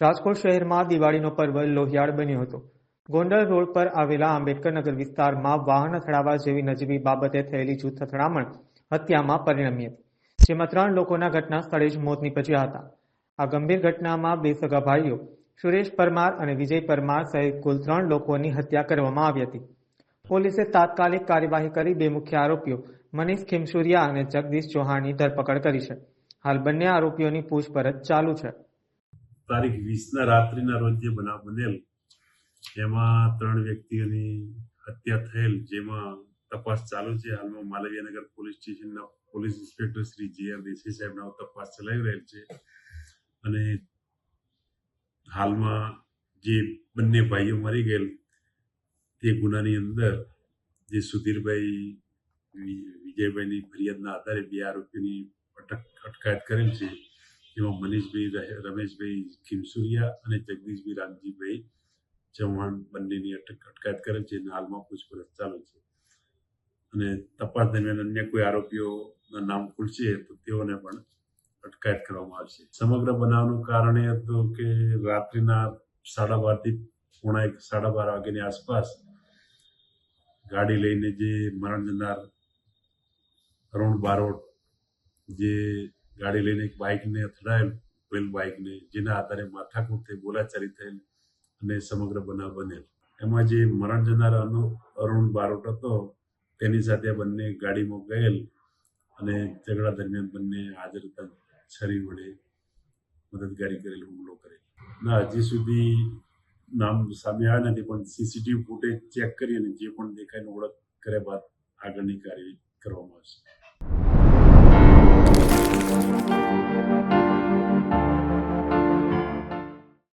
રાજકોટ શહેરમાં દિવાળીનો પર્વ લોહિયાળ બન્યો હતો. ગોંડલ રોડ પર આવેલા આંબેડકરનગર વિસ્તારમાં વાહન અથડાવા જેવી નજીવી બાબતે થયેલી જૂથ અથડામણ હત્યામાં પરિણમી હતી. જેમાં ત્રણ લોકોના ઘટના સ્થળે જ મોત નીપજ્યા હતા. આ ગંભીર ઘટનામાં બે સગા ભાઈઓ, સુરેશ પરમાર અને વિજય પરમાર સહિત કુલ ત્રણ લોકોની હત્યા કરવામાં આવી હતી. પોલીસે તાત્કાલિક કાર્યવાહી કરી બે મુખ્ય આરોપીઓ, મનીષ ખીમસુરિયા અને જગદીશ ચૌહાણની ધરપકડ કરી છે. હાલ બંને આરોપીઓની પૂછપરછ ચાલુ છે. તારીખ વીસના રાત્રિના રોજ જે બનાવ બનેલ, એમાં ત્રણ વ્યક્તિઓની હત્યા થયેલ, જેમાં તપાસ ચાલુ છે. હાલમાં માલવીયાનગર પોલીસ સ્ટેશનના police inspector Shri J R Desai સાહેબના તપાસ ચલાવી રહેલ છે. અને હાલમાં જે બંને ભાઈઓ મરી ગયેલ, તે ગુનાની અંદર જે સુધીરભાઈ વિજયભાઈની ફરિયાદના આધારે બે આરોપીની અટક, અટકાયત કરેલ છે. જેમાં મનીષભાઈ રમેશભાઈ ખીમસુરિયા અને જગદીશભાઈ રામજીભાઈ ચૌહાણ બંનેની અટક, અટકાયત કરેલ છે અને હાલમાં પૂછપરછ ચાલુ છે. અને તપાસ દરમિયાન અન્ય કોઈ આરોપીઓના નામ ખુલશે તો તેઓને પણ અટકાયત કરવામાં આવશે. સમગ્ર બનાવનું કારણ એ હતું કે રાત્રિના સાડા બારથી પોણા એક, સાડા બાર વાગ્યાની આસપાસ ગાડી લઈને જે મરણ જનાર અરુણ બારોટ જે ગાડી લઈને એક બાઇકને અથડાયેલ પેલ બાઇકને, જેના આધારે માથાકૂટ થઈ બોલાચાલી થયેલ અને સમગ્ર બનાવ બનેલ. એમાં જે મરણ જનાર અરુણ બારોટ હતો, તેની સાથે બંને ગાડીમાં ગયેલ અને ઝઘડા દરમિયાન બંને હાજર હતા, છરી વડે મદદગારી કરેલ, હુમલો કરેલ. ના, હજી સુધી નામ સામે આવ્યા નથી, પણ સીસીટીવી ફૂટેજ ચેક કરી અને જે પણ દેખાયની ઓળખ કર્યા બાદ આગળની કાર્યવાહી કરવામાં